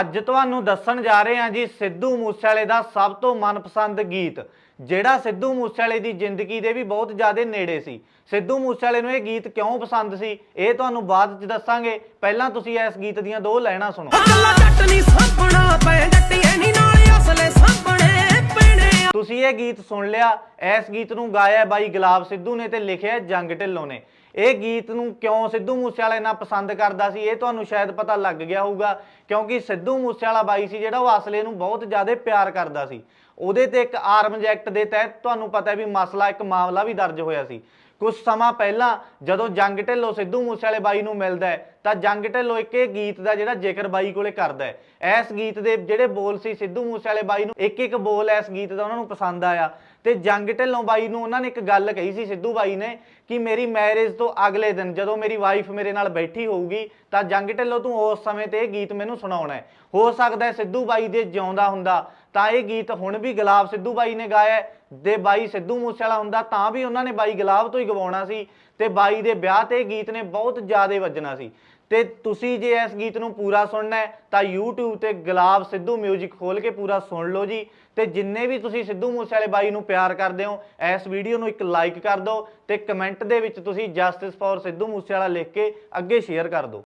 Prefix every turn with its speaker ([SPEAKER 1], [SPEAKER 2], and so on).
[SPEAKER 1] ਅੱਜ ਤੁਹਾਨੂੰ ਦੱਸਣ ਜਾ ਰਹੇ ਹਾਂ ਜੀ ਸਿੱਧੂ ਮੂਸੇਵਾਲੇ ਦਾ ਸਭ ਤੋਂ ਮਨਪਸੰਦ ਗੀਤ ਜਿਹੜਾ ਸਿੱਧੂ ਮੂਸੇਵਾਲੇ ਦੀ ਜ਼ਿੰਦਗੀ ਦੇ ਵੀ ਬਹੁਤ ਜ਼ਿਆਦਾ ਨੇੜੇ ਸੀ। ਸਿੱਧੂ ਮੂਸੇਵਾਲੇ ਨੂੰ ਇਹ ਗੀਤ ਕਿਉਂ ਪਸੰਦ ਸੀ ਇਹ ਤੁਹਾਨੂੰ ਬਾਅਦ ਚ ਦੱਸਾਂਗੇ। ਪਹਿਲਾਂ ਤੁਸੀਂ ਇਸ ਗੀਤ ਦੀਆਂ ਦੋ ਲਾਈਨਾਂ ਸੁਣੋ। ਤੁਸੀਂ ਇਹ ਗੀਤ ਸੁਣ ਲਿਆ ਇਸ ਗੀਤ ਨੂੰ ਗਾਇਆ ਹੈ ਬਾਈ ਗੁਲਾਬ ਸਿੱਧੂ ਨੇ ਤੇ ਲਿਖਿਆ ਜੰਗ ਢਿੱਲੋਂ ਨੇ। ਇਹ ਗੀਤ ਨੂੰ ਕਿਉਂ ਸਿੱਧੂ ਮੂਸੇਵਾਲਾ ਇੰਨਾ ਪਸੰਦ ਕਰਦਾ ਸੀ? ਇਹ ਤੁਹਾਨੂੰ ਸ਼ਾਇਦ ਪਤਾ ਲੱਗ ਗਿਆ ਹੋਊਗਾ, ਕਿਉਂਕਿ ਸਿੱਧੂ ਮੂਸੇਵਾਲਾ ਬਾਈ ਸੀ ਜਿਹੜਾ ਉਹ ਅਸਲੇ ਨੂੰ ਬਹੁਤ ਜ਼ਿਆਦਾ ਪਿਆਰ ਕਰਦਾ ਸੀ। ਉਹਦੇ ਤੇ ਇੱਕ ਆਰਮਜ਼ ਐਕਟ ਦੇ ਤਹਿਤ ਤੁਹਾਨੂੰ ਪਤਾ ਹੈ ਵੀ ਮਸਲਾ, ਇੱਕ ਮਾਮਲਾ ਵੀ ਦਰਜ ਹੋਇਆ ਸੀ। ਕੁਝ ਸਮਾਂ ਪਹਿਲਾਂ ਜਦੋਂ ਜੰਗ ਢਿੱਲੋਂ ਸਿੱਧੂ ਮੂਸੇਵਾਲੇ ਬਾਈ ਨੂੰ ਮਿਲਦਾ ਹੈ, ਤਾਂ ਜੰਗ ਢਿੱਲੋਂ ਇੱਕ ਇਹ ਗੀਤ ਦਾ ਜਿਹੜਾ ਜ਼ਿਕਰ ਬਾਈ ਕੋਲੇ ਕਰਦਾ ਹੈ, ਇਸ ਗੀਤ ਦੇ ਜਿਹੜੇ ਬੋਲ ਸੀ ਸਿੱਧੂ ਮੂਸੇਵਾਲੇ ਬਾਈ ਨੂੰ, ਇੱਕ ਇੱਕ ਬੋਲ ਇਸ ਗੀਤ ਦਾ ਉਹਨਾਂ ਨੂੰ ਪਸੰਦ ਆਇਆ। ਤੇ ਜੰਗ ਢਿੱਲੋਂ ਬਾਈ ਨੂੰ ਉਹਨਾਂ ਨੇ ਇੱਕ ਗੱਲ ਕਹੀ ਸੀ ਸਿੱਧੂ ਬਾਈ ਨੇ ਕਿ ਮੇਰੀ ਮੈਰਿਜ ਤੋਂ ਅਗਲੇ ਦਿਨ ਜਦੋਂ ਮੇਰੀ ਵਾਈਫ ਮੇਰੇ ਨਾਲ ਬੈਠੀ ਹੋਊਗੀ, ਤਾਂ ਜੰਗ ਢਿੱਲੋਂ ਤੂੰ ਉਸ ਸਮੇਂ ਤੇ ਇਹ ਗੀਤ ਮੈਨੂੰ ਸੁਣਾਉਣਾ ਹੈ। ਹੋ ਸਕਦਾ ਹੈ ਸਿੱਧੂ ਬਾਈ ਦੇ ਜਿਉਂਦਾ ਹੁੰਦਾ, ਤਾਂ ਇਹ ਗੀਤ ਹੁਣ ਵੀ ਗੁਲਾਬ ਸਿੱਧੂ ਬਾਈ ਨੇ ਗਾਇਆ ਦੇ ਬਾਈ ਸਿੱਧੂ ਮੂਸੇਵਾਲਾ ਹੁੰਦਾ ਤਾਂ ਵੀ ਉਹਨਾਂ ਨੇ ਬਾਈ ਗੁਲਾਬ ਤੋਂ ਹੀ ਗਵਾਉਣਾ ਸੀ ਤੇ ਬਾਈ ਦੇ ਵਿਆਹ ਤੇ ਗੀਤ ਨੇ ਬਹੁਤ ਜ਼ਿਆਦਾ ਵੱਜਣਾ ਸੀ। ਤੇ ਤੁਸੀਂ ਜੇ ਇਸ ਗੀਤ ਨੂੰ ਪੂਰਾ ਸੁਣਨਾ ਹੈ ਤਾਂ YouTube ਤੇ ਗੁਲਾਬ ਸਿੱਧੂ 뮤직 ਖੋਲ ਕੇ ਪੂਰਾ ਸੁਣ ਲਓ ਜੀ ਤੇ ਜਿੰਨੇ ਵੀ ਤੁਸੀਂ ਸਿੱਧੂ ਮੂਸੇਵਾਲੇ ਬਾਈ ਨੂੰ ਪਿਆਰ ਕਰਦੇ ਹੋ, ਇਸ ਵੀਡੀਓ ਨੂੰ ਇੱਕ ਲਾਈਕ ਕਰ ਦਿਓ ਤੇ ਕਮੈਂਟ ਦੇ ਵਿੱਚ ਤੁਸੀਂ ਜਸਟਿਸ ਫॉर ਸਿੱਧੂ ਮੂਸੇਵਾਲਾ ਲਿਖ ਕੇ ਅੱਗੇ ਸ਼ੇਅਰ ਕਰ ਦਿਓ।